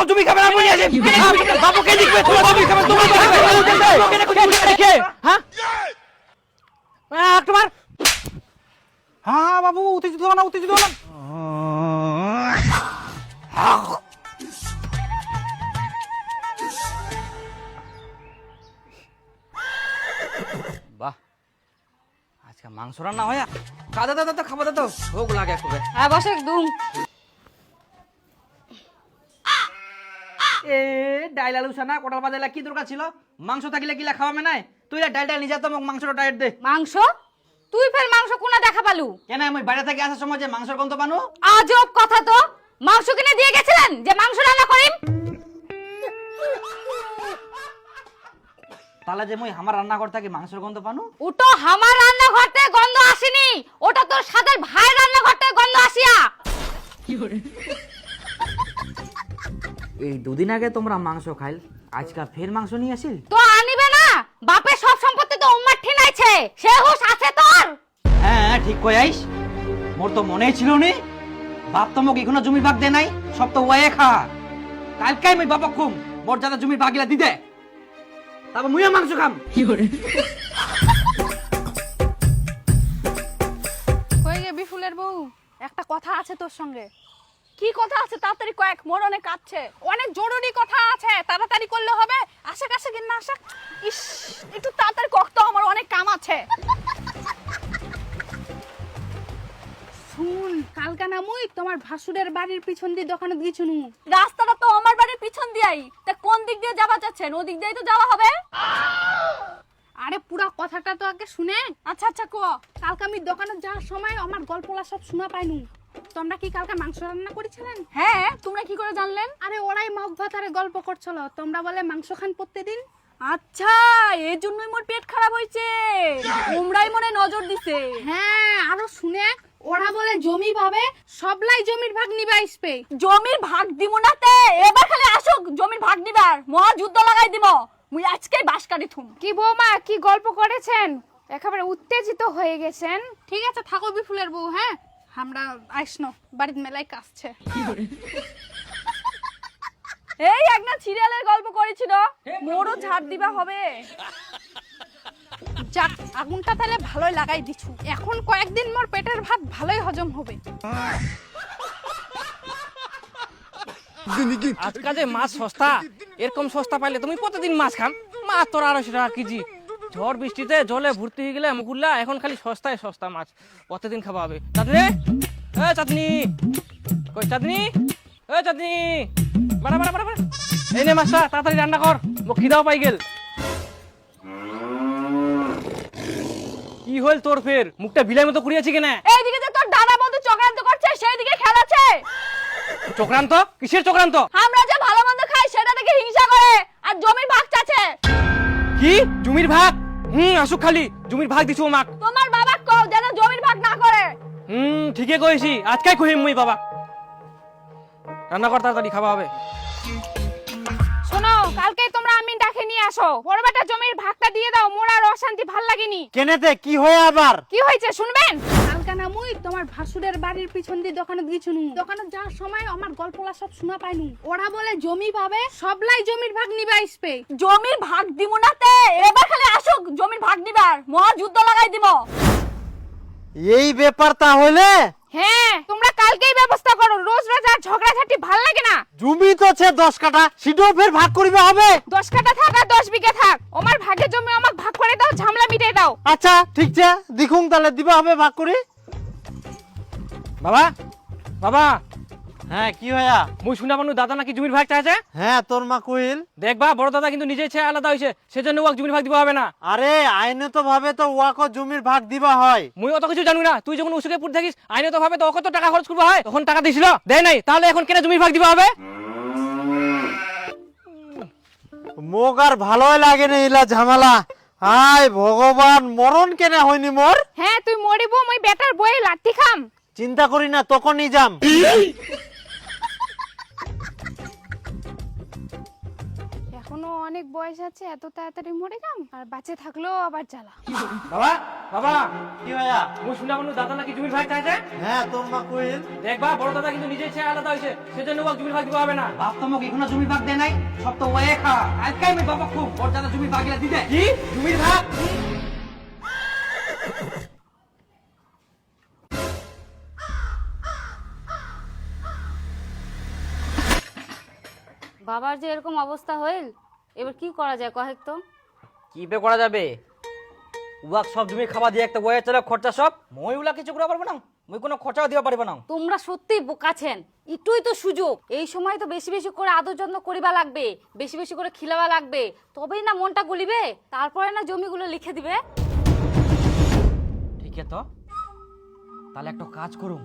সব জমি খাবে আমি নিয়ে আসি। বাবুকে দেখবে তোমার জমি খাবে তোমার কে হ্যাঁ? একবার হ্যাঁ বাবু উত্তেজিত হও না উত্তেজিত হও না। বাহ। আজকে মাংস রান্না হয় দাদা দাদা তো খাব দাদা। ভোগ লাগে একটু হ্যাঁ বসে একদম এ ডাইল আলু সানা কোটাল বাজাইলা কি দরকার ছিল? মাংস থাকিলে কিলা খাওয়ামে নাই? তুই ডাইল ডাইল নিজে তো মোক মাংসটা ডাইট দে। মাংস? তুই ফের মাংস কোনা দেখা পালু? কেন আমি বাইরে থেকে আসার সময় যে মাংসের গন্ধ পানো? আজব কথা তো। মাংস কিনে দিয়ে গেছিলেন? যে মাংস রান্না করিম? তাহলে যে মুই আমার রান্না রান্নাঘর থেকে মাংসের গন্ধ পানো? ওটো আমার রান্নাঘর থেকে গন্ধ আসেনি। ওটা তোর সাদের ভাই রান্নাঘর থেকে গন্ধ আসিয়া। এই দুদিন আগে তোমরা মাংস খাইল আজকাল ফের মাংস নিয়ে আসিল? তো আনিবে না বাপের সব সম্পত্তি তো উম্মার ঠিনাইছে সে হুশ আছে তোর। হ্যাঁ ঠিক কই আইস। মোর তো মনেই ছিল নি বাপ তো মোক এখনও জমি ভাগ দে নাই সব তো ওয়ে খা। কালকে আমি বাবা কুম মোর যাতে জমি ভাগিলা দিতে তারপর মুইও মাংস খাম। কি কই গে বিফুলের বউ? একটা কথা আছে তোর সঙ্গে। কি কথা আছে? তাড়াতাড়ি কয়েক মোর অনেক কাছে অনেক জরুরি কথা আছে। তাড়াতাড়ি করলে হবে। আশা কাছে কিন না আশা ইস একটু তাড়াতাড়ি কক তো আমার অনেক কাম আছে। শুন কালকা না মুই তোমার ভাসুরের বাড়ির পিছন দিয়ে দোকানে গিয়েছুনু রাস্তাটা তো আমার বাড়ির পিছন দিয়াই। তা কোন দিক দিয়ে যাওয়া যাচ্ছেন ও দিক দিয়েই তো যাওয়া হবে। আরে পুরা কথাটা তো আগে শুনে। আচ্ছা আচ্ছা কো। কালকে আমি দোকানে যাওয়ার সময় আমার গল্পলা সব শোনা পাইনু। তোমরা কি কালকে মাংস রান্না করেছিলেন? হ্যাঁ তোমরা কি করে জানলেন? আরে ওরাই মগ ভাতারে গল্প করছিল। তোমরা বলে মাংস খান প্রত্যেকদিন? আচ্ছা এই জন্যই মোর পেট খারাপ হয়েছে তোমরাই মনে নজর দিছে। হ্যাঁ আরও শুনে। ওরা বলে জমি ভাবে সবলাই জমির ভাগ নিবা আসবে জমির ভাগ দিব না তে। এবার খালি আসুক জমির ভাগ নিবার। মহা যুদ্ধ লাগাই দিব। মুই আজকে বাস কাটি থুম। কি বৌমা কি গল্প করেছেন? একেবারে উত্তেজিত হয়ে গেছেন। ঠিক আছে থাকো বিফুলের বউ হ্যাঁ? আমরা আইসনো বাড়ির মেলায় কাজছে। এই একটা সিরিয়ালের গল্প করেছিল মোরও ঝাড় দিবা হবে। যাক আগুনটা তাহলে ভালোই লাগাই দিছু। এখন কয়েকদিন মোর পেটের ভাত ভালোই হজম হবে। আজকাল যে মাছ সস্তা এরকম সস্তা পাইলে তুমি প্রতিদিন মাছ খাম মাছ তোর আড়াইশো টাকা কেজি। ঝড় বৃষ্টিতে জলে ভর্তি হয়ে গেলে মুকুল্লা এখন খালি সস্তায় সস্তা মাছ। প্রতিদিন খাওয়া হবে? চাঁদনি এ চাঁদনি! কই চাঁদনি? এ চাঁদনি! বাড়া বাড়া বাড়া বাড়া। এই নে মাছটা তাড়াতাড়ি রান্না কর। মোক খিদাও পাই গেল। কি হল তোর ফের? মুখটা বিলাই মতো কুড়িয়েছি কেনা? এইদিকে যে তোর দাদা বন্ধু চক্রান্ত করছে সেই দিকে খেলাচ্ছে চক্রান্ত? কিসের চক্রান্ত? আমরা যে ভালো মন্দ খাই সেটা থেকে হিংসা করে। আর জমির ভাগ চাচ্ছে। কি? জমির ভাগ? হুম আসুক খালি। জমির ভাগ দিছো মাক তোমার বাবা কও যেন জমির ভাগ না করে। হুম ঠিকই কইছি। আজকাই কহিম মুই বাবা। রান্না কর তাড়াতাড়ি খাওয়া হবে। শোনো কালকে তোমরা আমিন ডাকে নিয়ে আসো। বড় বেটা জমির ভাগটা দিয়ে দাও মোর আর অশান্তি ভালো লাগেনি। কেনেতে? কি হয় আবার? কি হয়েছে শুনবেন? কালকা না মুই তোমার ভাসুরের বাড়ির পিছন দিয়ে দোকানে গিয়েছুনু দোকানে যাওয়ার সময় আমার গল্পলা সব শোনা পাইনু ওরা বলে জমি পাবে সবলাই জমির ভাগ নিবা আসবে জমির ভাগ দিব না তে? এবার খালি আসুক জমির ভাগ নিবার। মহা যুদ্ধ লাগাই দিব এই ব্যাপার তাহলে? হ্যাঁ কালকেই ব্যবস্থা করো। রোজ রোজ আর ঝগড়াঝাটি ভালো লাগে না। জমি তো আছে দশ কাঠা। সেটাও ফের ভাগ করিবে হবে। দশ কাটা থাক আর দশ বিঘা থাক। আমার ভাগের জমি আমাকে ভাগ করে দাও ঝামলা মিটিয়ে দাও। আচ্ছা ঠিক আছে দেখুন তাহলে দিবা হবে ভাগ করি। বাবা বাবা। হ্যাঁ কি হয়া মুই শুনা পানু দাদা নাকি জমির ভাগ চাইছে? হ্যাঁ তোর মা কইল দেখবা বড় দাদা কিন্তু নিজে ইচ্ছে আলাদা হয়েছে সেজন্য ওয়াক জমির ভাগ দিবা হবে না। আরে আইনত ভাবে তো ওয়াকো জমির ভাগ দিবা হয়। মুই অত কিছু জানি না তুই যখন উসুকে পুর থাকিস আইনত ভাবে তো কত টাকা খরচ করবা হয় তখন টাকা দিছিল। দেয় নাই তাহলে এখন কেন জমির ভাগ দিবা হবে? মোক আর ভালোই লাগে না ইলা ঝামেলা। হাই ভগবান মরণ কেনে হয়নি মোর? হ্যাঁ তুই মরিব মই বেটার বই লাঠি খাম। চিন্তা করি না তখনই যাম। অনেক বয়স আছে এত তাড়াতাড়ি মরে যাম আর বাঁচে থাকলেও আবার জ্বালা। বাবা বাবা কি ভাইয়া মুই শুনলাম নু দাদা নাকি জমির ভাগ চাইছে? হ্যাঁ তোমরা কইল দেখবা বড় দাদা কিন্তু নিজে ইচ্ছে আলাদা হয়েছে সেজন্য ওকে জমির ভাগ দিতে হবে না। বাপ তো মোক এখনও জমির ভাগ দেয় নাই সব তো ওয়ে খা। কালকে আমি বাবা খুব মোর দাদা জমির ভাগিলা দিদে কি? জমির ভাগ? বাবার যে এরকম অবস্থা হইল এবার কি করা যায় কহেক তো? কি বে করা যাবে? উয়াক সব জমি খাওয়া দিয়ে একটা ওয়ে চলে খরচা সব? মই উলা কিছু করা পারব না? মই কোনো খরচাও দিতে পারব না। তোমরা সত্যিই বোকাছেন। একটুই তো সুযোগ। এই সময় তো বেশি বেশি করে আদর যত্ন করিবা লাগবে বেশি বেশি করে খিলাবা লাগবে। তবেই না মনটা গলিবে? তারপরে না জমিগুলো লিখে দিবে? ঠিক আছে তো। তাহলে একটা কাজ করুম।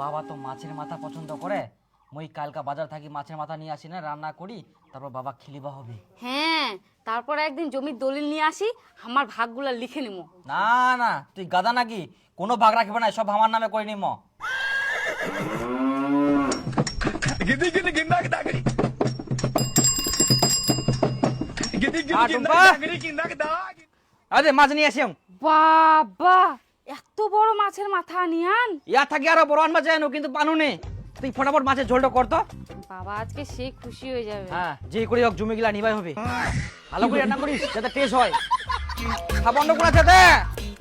বাবা তো মাছের মাথা পছন্দ করে মই কালকা বাজার থাকি মাছের মাথা নিয়ে আসি না রান্না করি তারপর বাবা খিলিবা হবে। হ্যাঁ তারপরে একদিন জমির দলিল নিয়ে আসি আমার ভাগগুলো লিখে নিমো। না না তুই গাদা নাকি? কোনো ভাগ রাখবে না সব আমার নামে করে নিম। আরে মাছ নিয়ে আসিম বাবা এত বড় মাছের মাথা নিয়ান। ইয়া থাকি আরও বড় আনবা যায় না, কিন্তু পানু নে। তুই ফটাফট মাছের ঝোলটা করতো বাবা আজকে সেই খুশি হয়ে যাবে। হ্যাঁ যে করে হোক জমি গিলা নিবাই হবে। ভালো করে রান্না করিস যাতে টেস্ট হয়। খাবন্ধ করে যাতে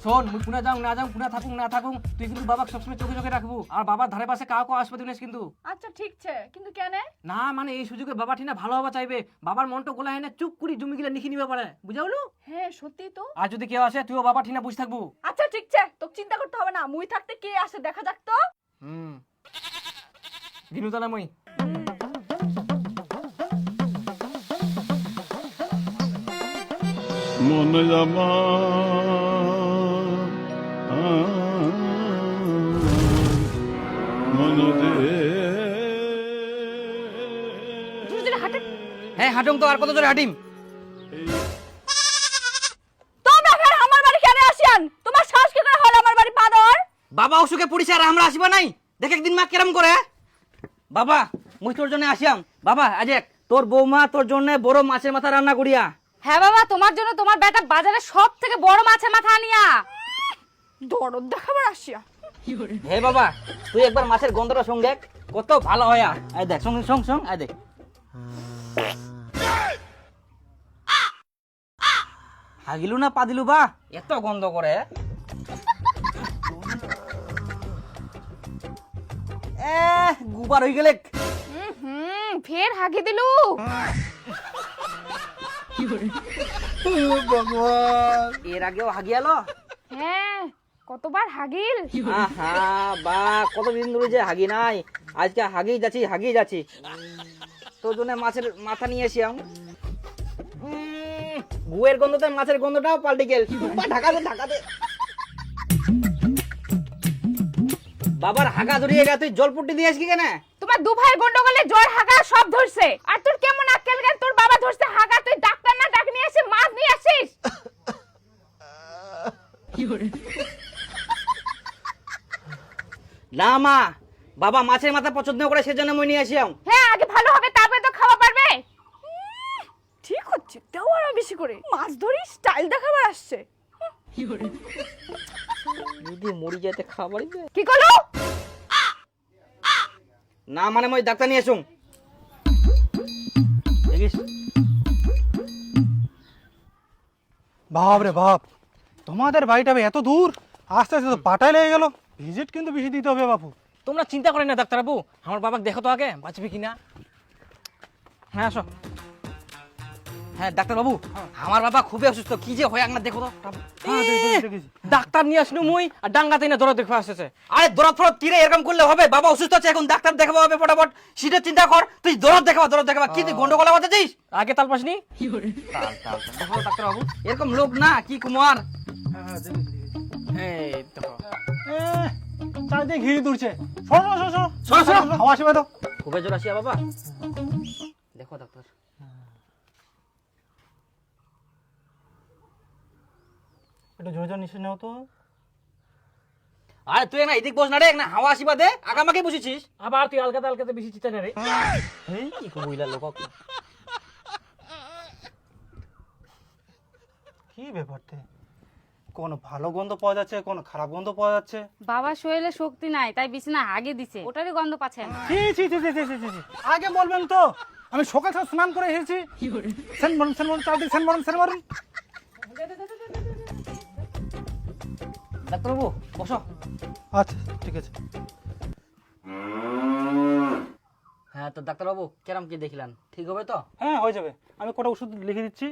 শোন মুই পুনা যাও না যাও পুনা থাকুক না থাকুক তুই কিন্তু বাবাকে সবসময় চোখে চোখে রাখব। আর বাবার ধারে পাশে কাউকে আসবে দিনিস কিন্তু। আচ্ছা ঠিক আছে কিন্তু কেন? না মানে এই সুযোগে বাবা ঠিনা ভালো হওয়া চাইবে। বাবার মনটা গোলা হয় না চুপ করি জমি গিলা লিখে নিবে পারে। বুঝাওলু হ্যাঁ সত্যি তো। আর যদি কেউ আসে তুইও বাবা ঠিনা বুঝে থাকব। আচ্ছা ঠিক আছে তোকে চিন্তা করতে হবে না। মুই থাকতে কে আসে দেখা যাক তো। হুম। দিনু তালা মই মন জামা মন দে। হ্যাঁ হাঁটুম তো আর কত জোরে হাঁটিম? বাবা অসুখে পড়িছে আর আমরা আসিবা নাই? দেখ একদিন মা কেরম করে বাবা মুই তোর জন্য আসিয়াম। বাবা আজেক তোর বৌমা তোর জন্য বড় মাছের মাথা রান্না করিয়া। হ্যাঁ বাবা তোমার জন্য তোমার বেটা বাজারে সব থেকে বড় মাছের মাথা আনিয়া। দরদ দেখাবার আসিয়া। হে বাবা তুই একবার মাছের গন্ধটা সঙ্গে দেখ কত ভালো হয়া আয় দেখ সঙ্গে সঙ্গ সঙ্গ আয় দেখ। হাগিলু না পাদিলু বা এত গন্ধ করে। এ গুবার হয়ে গেলে। হুম ফের হাগি দিলু। এর আগেও হাগিয়ালো হ্যাঁ কতবার হাগিল? আহা বা কতদিন ধরে যে হাগি নাই। আজকে হাগি যাচ্ছি হাগি যাচ্ছি। তোর জন্য মাছের মাথা নিয়ে এসি আমি। গুয়ের গন্ধতে মাছের গন্ধটাও পাল্টে গেল। ঢাকাতে ঢাকাতে। বাবার হাগা ধরিয়ে গেছে তুই জলপুটি দিয়ে আসকি কেন? তোমার দু ভাই গন্ডগোলে জ্বর হাগা সব ধরছে। আর তোর কেমন আক্কেল জ্ঞান? তোর বাবা ধরছে হাগা তুই ডাক্তার না ডাক নিয়ে এসে মাছ নিয়ে আসিস? না মা বাবা মাছের মাথা পছন্দ করে সেজন্য মই নিয়ে আসিয়াম হ্যাঁ আগে ভালো হবে তারপরে তো খাওয়া পারবে। ঠিক হচ্ছে তাও আরও বেশি করে। মাছ ধরি স্টাইল দেখাবার আসছে। যদি মরি যেতে খাবার কি করল? না মানে মই ডাক্তার নিয়ে আসুন বাপ রে বাপ তোমাদের বাড়িটা বে এত দূর আস্তে আস্তে তো পাটাই লেগে গেল। ভিজিট কিন্তু বেশি দিতে হবে বাপু। তোমরা চিন্তা করেন না ডাক্তারবাবু। আমার বাবাকে দেখো তো আগে বাঁচবে কিনা? হ্যাঁ আসো। হ্যাঁ ডাক্তার বাবু আমার বাবা খুবই অসুস্থ। কি যে হয় আপনার দেখো তো। হ্যাঁ। ডাক্তার নিয়ে আসনু মুই আর ডাঙ্গাতে না দৌড় দেখে আসতেছে। আরে দরদ ফরদ কিরে এরকম করলে হবে? বাবা অসুস্থ আছে এখন ডাক্তার দেখাবো হবে ফটাফট। সেটা চিন্তা কর তুই দরদ দেখাবা দরদ দেখাবা। কি তুই গন্ডগোলা বাজাচ্ছিস আগে তাল পাসনি? ডাক্তার বাবু এরকম লোক না কি কুমার? এই দেখো। চারিদিকে ঘিরে তুলছে। শোনো শোনো শোনো শোনো, শোনো। হাওয়া আসবে তো। খুবই জোর আসিয়া বাবা। নিছিস তো। আরে তুই না এদিক বস না রে না হাওয়া আসিবা দে আগামাকে আবার তুই আলকাতে আলকাতে বেশি চিতা না রে? এই কি কইলা লোক কি ব্যাপারতে কোন ভালো গন্ধ পাওয়া যাচ্ছে কোন খারাপ গন্ধ পাওয়া যাচ্ছে? বাবা শরীরে শক্তি নাই তাই বিছানা আগে দিছে। ওটারই গন্ধ পাচ্ছেন ছি ছি ছি ছি ছি ছি আগে বলবেন তো আমি সকাল সকাল স্নান করে এসেছি। সেন বরম সেন বরম চাল সেন বরম সেন বরম ডাক্তারবাবু বসো। আচ্ছা ঠিক আছে। হ্যাঁ তো ডাক্তারবাবু কেরম কি দেখলেন? ঠিক হবে তো? হ্যাঁ হয়ে যাবে। আমি কটা ওষুধ লিখে দিচ্ছি।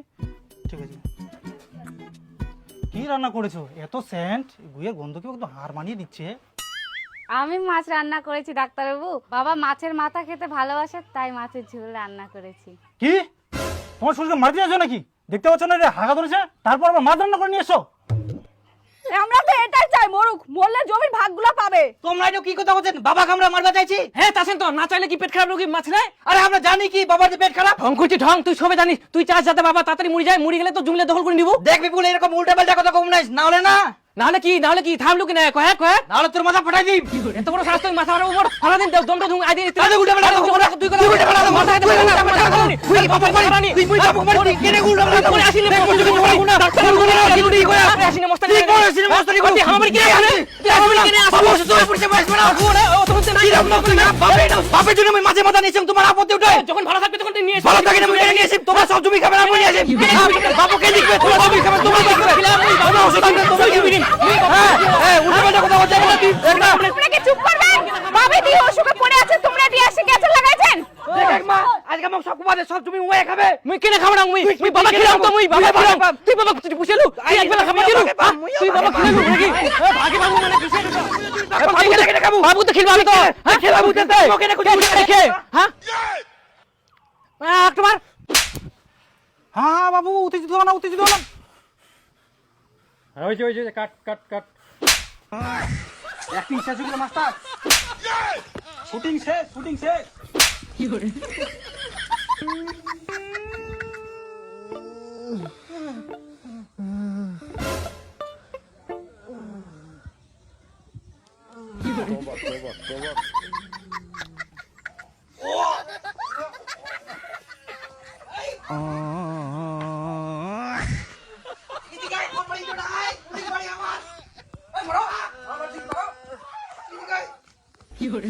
ঠিক আছে। কি রান্না করেছ? এত সেন্ট গুয়ের গন্ধ কি একদম হার মানিয়ে দিচ্ছে। আমি মাছ রান্না করেছি ডাক্তারবাবু। বাবা মাছের মাথা খেতে ভালোবাসে তাই মাছের ঝোল রান্না করেছি। কি? তোমার শরীরকে মারতে যাচ্ছ নাকি? দেখতে পাচ্ছ না হাগা ধরেছে? তারপর আবার মাছ রান্না করে নিয়ে এসো আমরা তো এটাই চাই মরুক। মরলে জমির ভাগগুলো পাবে। তোমরা এটা কি কথা বলছেন? বাবা আমরা মারবা চাইছি? হ্যাঁ তাছেন তো না চাইলে কি পেট খারাপ রোগী মাছ নেয়? আরে আমরা জানি কি বাবার যে পেট খারাপ। ঢং করছি ঢং তুই সবে জানিস তুই চাস যাতে বাবা তাড়াতাড়ি মরে যায় মরে গেলে তো জুমলে দখল করে নিব। দেখবি বলে এরকম উল্টা পাল্টা কথা কম নাই না হলে না? নাহলে কি নাহলে কি থামলু কি না কয় কয় নাহলে তোর মাথা ফাটাই দিই এত বড় শাস্তি মাথা আমার উপর ফালা দিন দাও দমটা ধুম আই দিন তুই গুটা ফাটা দাও তুই গুটা ফাটা দাও মাথা হাতে ফাটা দাও মাথা হাতে তুই বাবা মারি তুই বাবা মারি কেনে গুটা ফাটা দাও আসিলে মস্তানি কই গুনা ডাক্তার গুনা গুটি কই আসিলে মস্তানি তুই কোন আসিলে মস্তানি কই আমার কি আসলে তুই আমার কি আসলে বসে তুই পড়ছে বসে বড় গুনা ও তখন না কিরম না না বাপে না বাপে জন্য আমি মাঝে মাথা নিয়েছিলাম তোমার আপত্তি উঠে যখন ভালো থাকবে তখন নিয়ে এসে ভালো থাকি না আমি নিয়ে এসে তোমার সব জমি খাবে আমি নিয়ে এসে বাপকে লিখবে তোমার জমি খাবে তোমার লিখবে করে সব তুমি ওয়ে খাবে? মুই কেনে খাব না মুই? মুই বাবা খিলাম তো মুই বাবা খিলাম তুই বাবা কিছু পুষেলু তুই একবার খাবা কেলু তুই বাবা খিলালু হ্যাঁ? নাকি? ভাগি বাবু মানে কিসে বাবু তো কেনে খাব? বাবু তো খিলবা তো। হ্যাঁ? খেলাবু তে তে কেনে কুটি রেখে হ্যাঁ? আ তোমার হ্যাঁ বাবু উত্তেজিত হলাম না উত্তেজিত হলাম ওই যে কাট কাট কাট। অ্যাক্টিং শেষ হয়ে গেল মাস্টার। শুটিং শেষ শুটিং শেষ। কি করে? Toma, toma, toma. You're